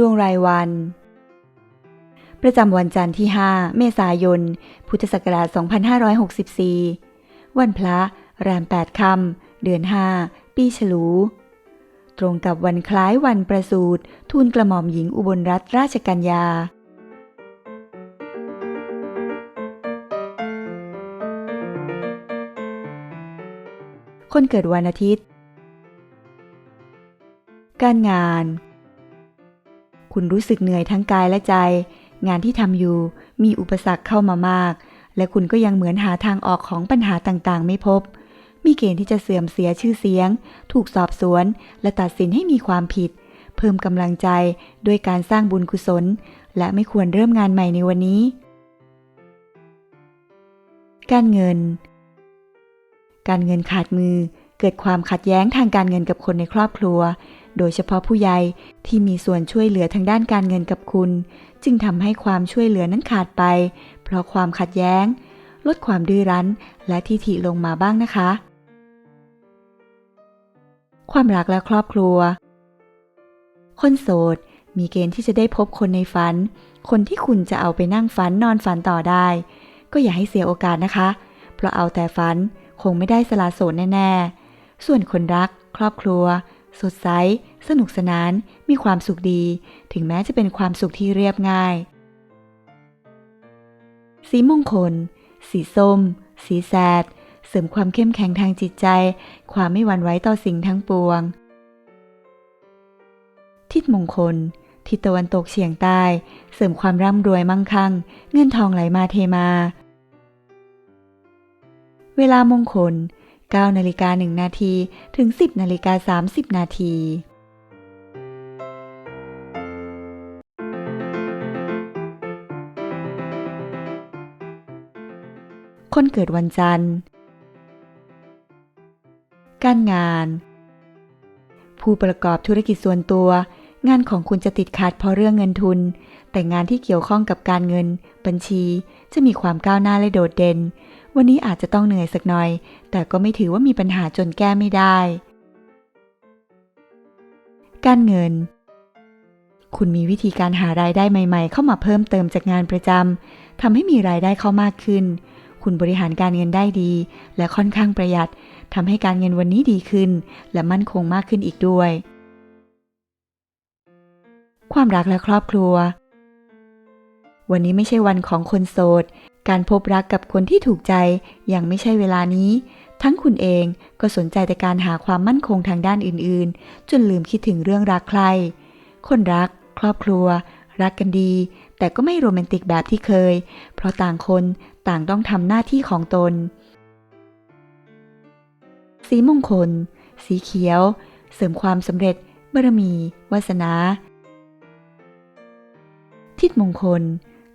ดวงรายวัน ประจำวันจันทร์ที่ 5 เมษายน พุทธศักราช 2564 วันพระแรม 8 ค่ำเดือน 5 ปีฉลู ตรงกับวันคล้ายวันประสูติทูลกระหม่อมหญิงอุบลรัตนราชกัญญาคนเกิดวันอาทิตย์ การงาน คุณรู้สึกเหนื่อยทั้งกายและใจ งานที่ทำอยู่มีอุปสรรคเข้ามามาก และคุณก็ยังเหมือนหาทางออกของปัญหาต่างๆ ไม่พบ มีเกณฑ์ที่จะเสื่อมเสียชื่อเสียง ถูกสอบสวน และตัดสินให้มีความผิด เพิ่มกำลังใจด้วยการสร้างบุญกุศล และไม่ควรเริ่มงานใหม่ในวันนี้ การเงิน การเงินขาดมือเกิดความขัดแย้งทางการเงินกับคนในครอบครัว โดยเฉพาะผู้ใหญ่ที่มีส่วนช่วยเหลือทางด้านการเงินกับคุณ จึงทำให้ความช่วยเหลือนั้นขาดไป เพราะความขัดแย้ง ลดความดื้อรั้น และทิฐิลงมาบ้างนะคะ ความรักและครอบครัว คนโสด มีเกณฑ์ที่จะได้พบคนในฝัน คนที่คุณจะเอาไปนั่งฝันนอนฝันต่อได้ ก็อย่าให้เสียโอกาสนะคะ เพราะเอาแต่ฝันคงไม่ได้สละโสดแน่ๆ ส่วนคนรัก ครอบครัว สดใส สนุกสนาน มีความสุขดี ถึงแม้จะเป็นความสุขที่เรียบง่าย สีมงคล สีส้ม สีแสด เสริมความเข้มแข็งทางจิตใจ ความไม่หวั่นไหวต่อสิ่งทั้งปวง ทิศมงคล ทิศตะวันตกเฉียงใต้ เสริมความร่ำรวยมั่งคั่ง เงินทองไหลมาเทมา เวลามงคล 9นาฬิกา1นาทีถึง 10นาฬิกา30 นาที คนเกิดวันจันทร์ การงาน ผู้ประกอบธุรกิจส่วนตัว งานของคุณจะติดขัดเพราะเรื่องเงินทุน แต่งานที่เกี่ยวข้องกับการเงิน บัญชีจะมีความก้าวหน้าและโดดเด่น วันนี้อาจจะต้องเหนื่อยสักหน่อย แต่ก็ไม่ถือว่ามีปัญหาจนแก้ไม่ได้ การเงิน คุณมีวิธีการหารายได้ใหม่ ๆ เข้ามาเพิ่มเติมจากงานประจำทำให้มีรายได้เข้ามากขึ้น คุณบริหารการเงินได้ดี และค่อนข้างประหยัดทำให้การเงินวันนี้ดีขึ้น และมั่นคงมากขึ้นอีกด้วย ความรักและครอบครัว วันนี้ไม่ใช่วันของคนโสด การพบรักกับคนที่ถูกใจยังไม่ใช่เวลานี้ ทั้งคุณเองก็สนใจแต่การหาความมั่นคงทางด้านอื่นๆ จนลืมคิดถึงเรื่องรักใคร คนรัก ครอบครัว รักกันดี แต่ก็ไม่โรแมนติกแบบที่เคย เพราะต่างคนต่างต้องทำหน้าที่ของตน สีมงคล สีเขียว เสริมความสำเร็จบารมี วาสนา ทิศมงคล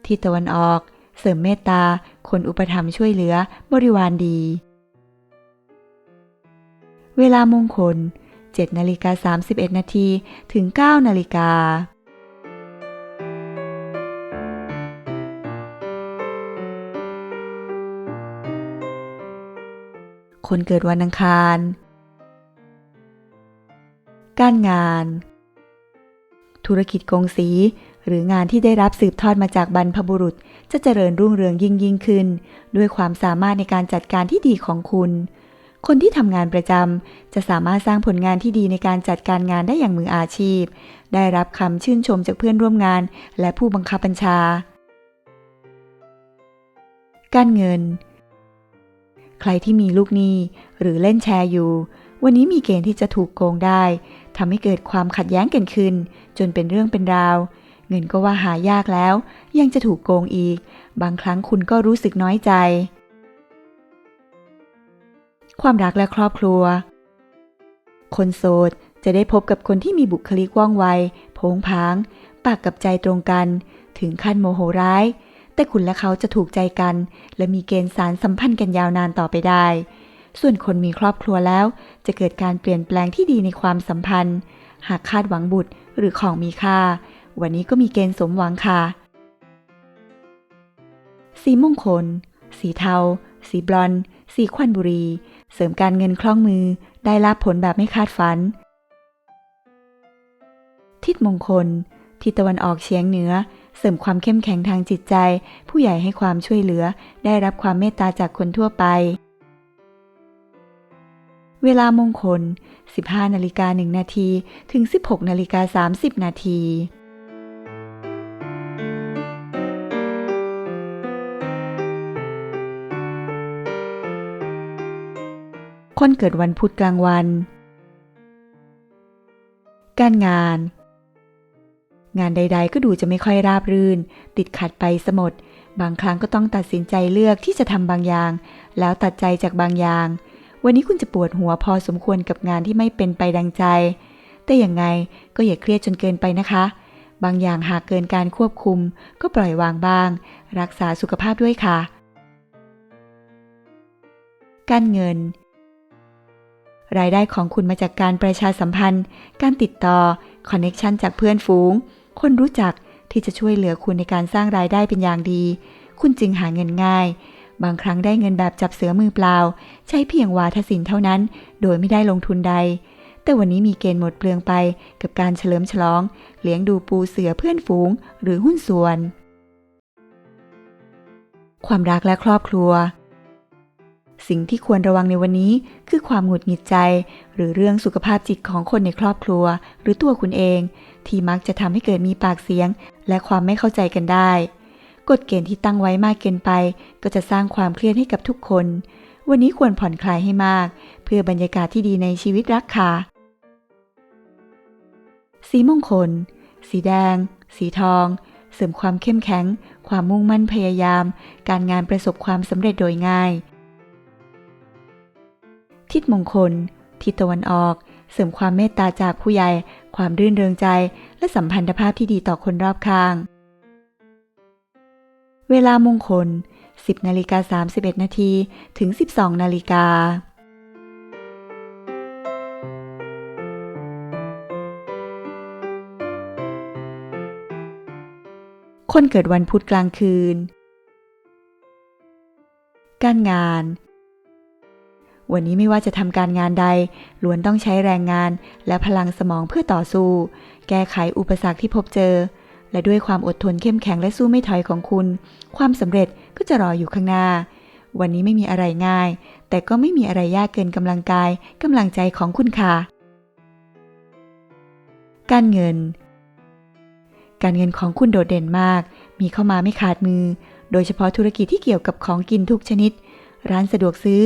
ทิศตะวันออก เสริมเมตตา คนอุปถัมภ์ช่วยเหลือบริวารดี เวลามงคล 7นาฬิกา31นาทีถึง 9นาฬิกาคนเกิดวันอังคาร การงาน ธุรกิจกงสี หรืองานที่ได้รับสืบทอดมาจากบรรพบุรุษ จะเจริญรุ่งเรืองยิ่งยิ่งขึ้น ด้วยความสามารถในการจัดการที่ดีของคุณ คนที่ทำงานประจำจะสามารถสร้างผลงานที่ดีในการจัดการงานได้อย่างมืออาชีพ ได้รับคำชื่นชมจากเพื่อนร่วมงาน และผู้บังคับบัญชา การเงิน ใครที่มีลูกหนี้หรือเล่นแชร์อยู่ วันนี้มีเกณฑ์ที่จะถูกโกงได้ทำให้เกิดความขัดแย้งกันขึ้น จนเป็นเรื่องเป็นราว เงินก็ว่าหายากแล้ว ยังจะถูกโกงอีก บางครั้งคุณก็รู้สึกน้อยใจ ความรักและครอบครัว คนโสดจะได้พบกับคนที่มีบุคลิกว่องไวโผงผาง ปากกับใจตรงกัน ถึงขั้นโมโหร้าย แต่คุณและเขาจะถูกใจกัน และมีเกณฑ์สารสัมพันธ์กันยาวนานต่อไปได้ ส่วนคนมีครอบครัวแล้ว จะเกิดการเปลี่ยนแปลงที่ดีในความสัมพันธ์ หากคาดหวังบุตรหรือของมีค่า วันนี้ก็มีเกณฑ์สมหวังค่ะ สีมงคล สีเทา สีบลอนด์สีควันบุรี เสริมการเงินคล่องมือ ได้รับผลแบบไม่คาดฝัน ทิศมงคล ทิศตะวันออกเฉียงเหนือ เสริมความเข้มแข็งทางจิตใจ ผู้ใหญ่ให้ความช่วยเหลือ ได้รับความเมตตาจากคนทั่วไป เวลามงคล15นาฬิกา1นาทีถึง 16นาฬิกา30นาที คนเกิดวันพุธกลางวัน การงาน งานใด ๆ ก็ดูจะไม่ค่อยราบรื่น ติดขัดไปสมด บางครั้งก็ต้องตัดสินใจเลือกที่จะทำบางอย่าง แล้วตัดใจจากบางอย่าง วันนี้คุณจะปวดหัวพอสมควรกับงานที่ไม่เป็นไปดังใจ แต่อย่างไงก็อย่าเครียดจนเกินไปนะคะ บางอย่างหากเกินการควบคุม ก็ปล่อยวางบ้าง รักษาสุขภาพด้วยค่ะการเงิน รายได้ของคุณมาจากการประชาสัมพันธ์ การติดต่อ คอนเน็ชันจากเพื่อนฝูง คนรู้จักที่จะช่วยเหลือคุณในการสร้างรายได้เป็นอย่างดี คุณจึงหาเงินง่าย บางครั้งได้เงินแบบจับเสือมือเปล่า ใช้เพียงวาทศิลป์เท่านั้น โดยไม่ได้ลงทุนใด แต่วันนี้มีเกณฑ์หมดเปลืองไปกับการเฉลิมฉลอง เลี้ยงดูปูเสือเพื่อนฝูง หรือหุ้นส่วน ความรักและครอบครัว สิ่งที่ควรระวังในวันนี้คือความหงุดหงิดใจ หรือเรื่องสุขภาพจิตของคนในครอบครัว หรือตัวคุณเอง ที่มักจะทำให้เกิดมีปากเสียง และความไม่เข้าใจกันได้ กฎเกณฑ์ที่ตั้งไว้มากเกินไป ก็จะสร้างความเครียดให้กับทุกคน วันนี้ควรผ่อนคลายให้มาก เพื่อบรรยากาศที่ดีในชีวิตรักค่ะ สีมงคล สีแดง สีทอง เสริมความเข้มแข็ง ความมุ่งมั่นพยายาม การงานประสบความสำเร็จโดยง่าย ทิศมงคล ทิศตะวันออก เสริมความเมตตาจากผู้ใหญ่ ความรื่นเริงใจ และสัมพันธภาพที่ดีต่อคนรอบข้าง เวลามงคล 10นาฬิกา31นาทีถึง 12นาฬิกาคนเกิดวันพุธกลางคืน การงาน วันนี้ไม่ว่าจะทำการงานใดล้วนต้องใช้แรงงานและพลังสมองเพื่อต่อสู้ แก้ไขอุปสรรคที่พบเจอ และด้วยความอดทนเข้มแข็งและสู้ไม่ถอยของคุณ ความสำเร็จก็จะรออยู่ข้างหน้า วันนี้ไม่มีอะไรง่าย แต่ก็ไม่มีอะไรยากเกินกำลังกายกำลังใจของคุณค่ะ การเงิน การเงินของคุณโดดเด่นมาก มีเข้ามาไม่ขาดมือ โดยเฉพาะธุรกิจที่เกี่ยวกับของกินทุกชนิด ร้านสะดวกซื้อ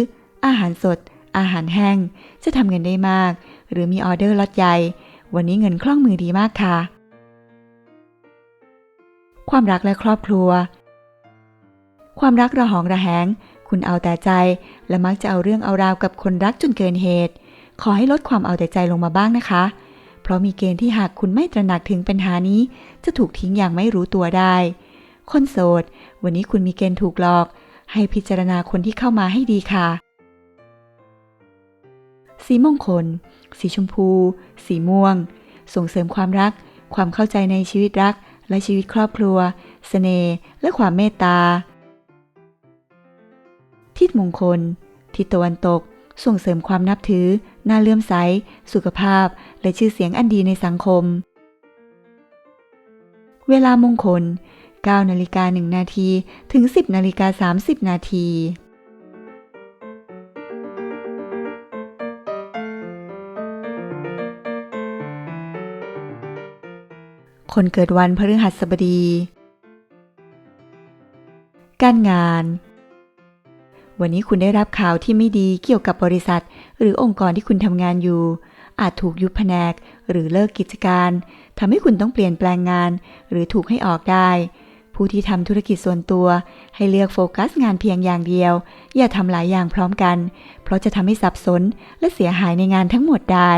อาหารสด อาหารแห้ง จะทำเงินได้มาก หรือมีออเดอร์ล็อตใหญ่ วันนี้เงินคล่องมือดีมากค่ะ ความรักและครอบครัว ความรักระหองระแหง คุณเอาแต่ใจ และมักจะเอาเรื่องเอาราวกับคนรักจนเกินเหตุ ขอให้ลดความเอาแต่ใจลงมาบ้างนะคะ เพราะมีเกณฑ์ที่หากคุณไม่ตระหนักถึงปัญหานี้ จะถูกทิ้งอย่างไม่รู้ตัวได้ คนโสด วันนี้คุณมีเกณฑ์ถูกหลอกให้พิจารณาคนที่เข้ามาให้ดีค่ะ สีมงคล สีชมพู สีม่วง ส่งเสริมความรัก ความเข้าใจในชีวิตรัก และชีวิตครอบครัวเสน่ห์และความเมตตา ทิศมงคล ทิศตะวันตก ส่งเสริมความนับถือ น่าเลื่อมใส สุขภาพ และชื่อเสียงอันดีในสังคม เวลามงคล9นาฬิกา1นาทีถึง 10นาฬิกา30นาที คนเกิดวันพฤหัสบดี การงาน วันนี้คุณได้รับข่าวที่ไม่ดีเกี่ยวกับบริษัท หรือองค์กรที่คุณทำงานอยู่ อาจถูกยุบแผนก หรือเลิกกิจการทำให้คุณต้องเปลี่ยนแปลงงาน หรือถูกให้ออกได้ ผู้ที่ทำธุรกิจส่วนตัว ให้เลือกโฟกัสงานเพียงอย่างเดียว อย่าทำหลายอย่างพร้อมกัน เพราะจะทำให้สับสน และเสียหายในงานทั้งหมดได้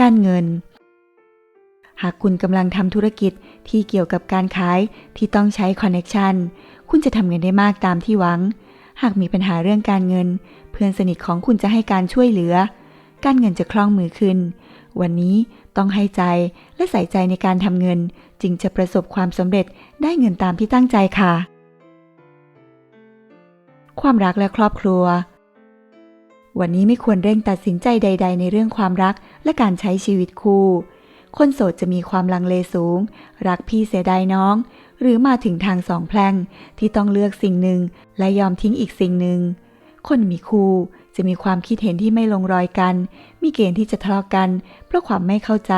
การเงิน หากคุณกำลังทำธุรกิจที่เกี่ยวกับการขายที่ต้องใช้คอนเน็ชันคุณจะทำเงินได้มากตามที่หวัง หากมีปัญหาเรื่องการเงิน เพื่อนสนิทของคุณจะให้การช่วยเหลือ การเงินจะคล่องมือขึ้น วันนี้ต้องให้ใจและใส่ใจในการทำเงิน จึงจะประสบความสำเร็จได้เงินตามที่ตั้งใจค่ะ ความรักและครอบครัว วันนี้ไม่ควรเร่งตัดสินใจใด ๆ ในเรื่องความรักและการใช้ชีวิตคู่ คนโสดจะมีความลังเลสูง รักพี่เสียดายน้อง หรือมาถึงทางสองแพร่งที่ต้องเลือกสิ่งหนึ่งและยอมทิ้งอีกสิ่งหนึ่ง คนมีคู่จะมีความคิดเห็นที่ไม่ลงรอยกัน มีเกณฑ์ที่จะทะเลาะกัน เพราะความไม่เข้าใจ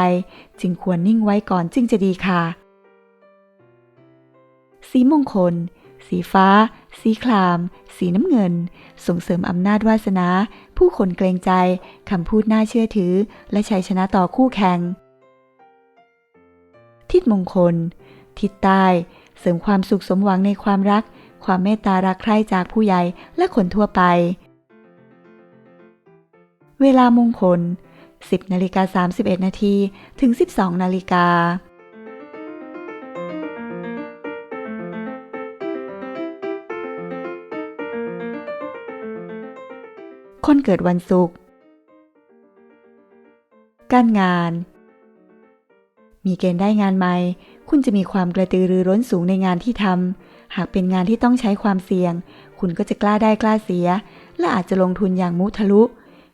จึงควรนิ่งไว้ก่อนจึงจะดีค่ะ สีมงคล สีฟ้า สีคราม สีน้ำเงิน ส่งเสริมอำนาจวาสนา ผู้คนเกรงใจ คำพูดน่าเชื่อถือ และชัยชนะต่อคู่แข่ง ทิศมงคล ทิศใต้ เสริมความสุขสมหวังในความรัก ความเมตตารักใคร่จากผู้ใหญ่และคนทั่วไป เวลามงคล 10นาฬิกา31นาทีถึง 12นาฬิกาคนเกิดวันศุกร์การงาน มีเกณฑ์ได้งานใหม่ คุณจะมีความกระตือรือร้นสูงในงานที่ทำ หากเป็นงานที่ต้องใช้ความเสี่ยง คุณก็จะกล้าได้กล้าเสีย และอาจจะลงทุนอย่างมุทะลุ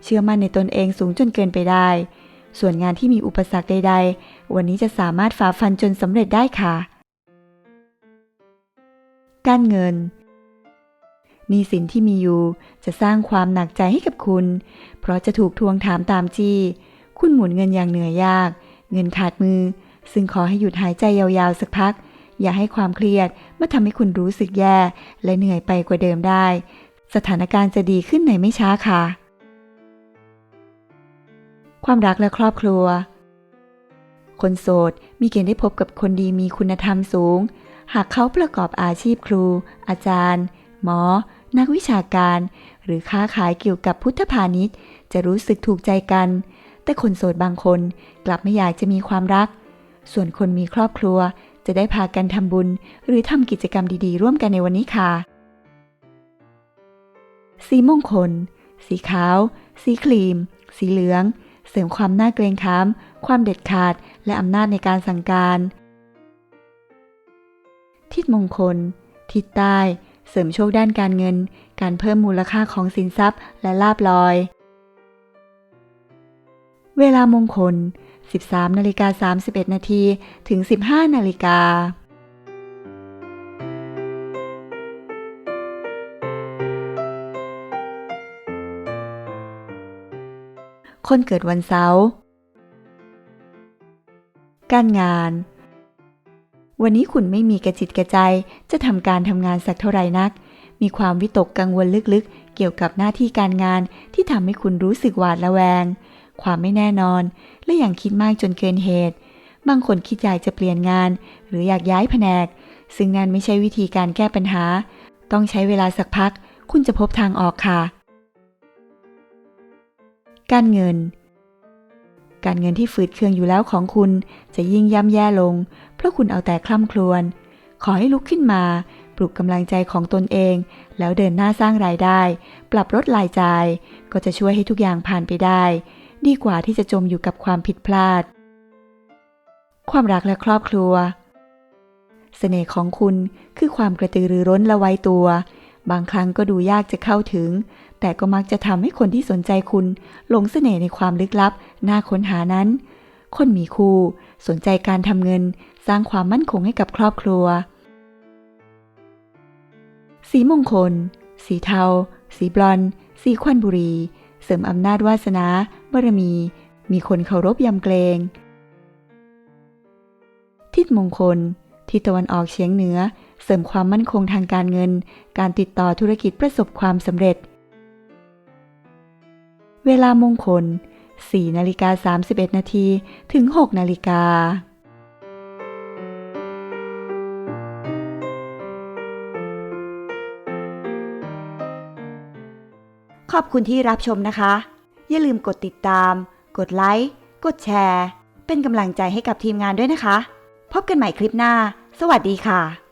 เชื่อมั่นในตนเองสูงจนเกินไปได้ ส่วนงานที่มีอุปสรรคใด ๆ วันนี้จะสามารถฝ่าฟันจนสำเร็จได้ค่ะ การเงินหนี้สินที่มีอยู่จะสร้างความหนักใจให้กับคุณ เพราะจะถูกทวงถามตามจี้ คุณหมุนเงินอย่างเหนื่อยยาก เงินขาดมือ ซึ่งขอให้หยุดหายใจยาวๆสักพัก อย่าให้ความเครียดมาทำให้คุณรู้สึกแย่ และเหนื่อยไปกว่าเดิมได้ สถานการณ์จะดีขึ้นในไม่ช้าค่ะ ความรักและครอบครัว คนโสดมีเกณฑ์ได้พบกับคนดีมีคุณธรรมสูง หากเขาประกอบอาชีพครู อาจารย์ หมอ นักวิชาการ หรือค้าขายเกี่ยวกับพุทธพาณิชย์ จะรู้สึกถูกใจกัน แต่คนโสดบางคนกลับไม่อยากจะมีความรัก ส่วนคนมีครอบครัวจะได้พากันทำบุญ หรือทำกิจกรรมดีๆ ร่วมกันในวันนี้ค่ะ สีมงคล สีขาว สีครีม สีเหลือง เสริมความน่าเกรงขาม ความเด็ดขาด และอำนาจในการสั่งการ ทิศมงคล ทิศใต้ เสริมโชคด้านการเงิน การเพิ่มมูลค่าของสินทรัพย์และลาบลอย เวลามงคล 13นาฬิกา31นาทีถึง 15นาฬิกาคนเกิดวันเสาร์ การงาน วันนี้คุณไม่มีกระจิตกระใจ จะทำการทำงานสักเท่าไหร่นัก มีความวิตกกังวลลึกๆ เกี่ยวกับหน้าที่การงานที่ทำให้คุณรู้สึกหวาดระแวง ความไม่แน่นอน และอย่างคิดมากจนเกินเหตุ บางคนคิดอยากจะเปลี่ยนงาน หรืออยากย้ายแผนก ซึ่งนั่นไม่ใช่วิธีการแก้ปัญหา ต้องใช้เวลาสักพัก คุณจะพบทางออกค่ะ การเงิน การเงินที่ฝืดเคืองอยู่แล้วของคุณจะยิ่งย่ำแย่ลง เพราะคุณเอาแต่คล่ำครวญ ขอให้ลุกขึ้นมาปลุกกำลังใจของตนเอง แล้วเดินหน้าสร้างรายได้ ปรับลดรายจ่าย ก็จะช่วยให้ทุกอย่างผ่านไปได้ ดีกว่าที่จะจมอยู่กับความผิดพลาด ความรักและครอบครัว เสน่ห์ของคุณคือความกระตือรือร้นและไวตัว บางครั้งก็ดูยากจะเข้าถึง แต่ก็มักจะทำให้คนที่สนใจคุณหลงเสน่ห์ในความลึกลับ น่าค้นหานั้น คนมีคู่ สนใจการทำเงิน สร้างความมั่นคงให้กับครอบครัว สีมงคล สีเทา สีบลอนด์สีควันบุรี เสริมอำนาจวาสนา บารมี มีคนเคารพยำเกรง ทิศมงคล ทิศตะวันออกเฉียงเหนือ เสริมความมั่นคงทางการเงิน การติดต่อธุรกิจประสบความสำเร็จ เวลามงคล 4 นาฬิกา 31 นาทีถึง 6 นาฬิกาขอบคุณที่รับชมนะคะ อย่าลืมกดติดตาม กดไลค์ กดแชร์ เป็นกำลังใจให้กับทีมงานด้วยนะคะ พบกันใหม่คลิปหน้า สวัสดีค่ะ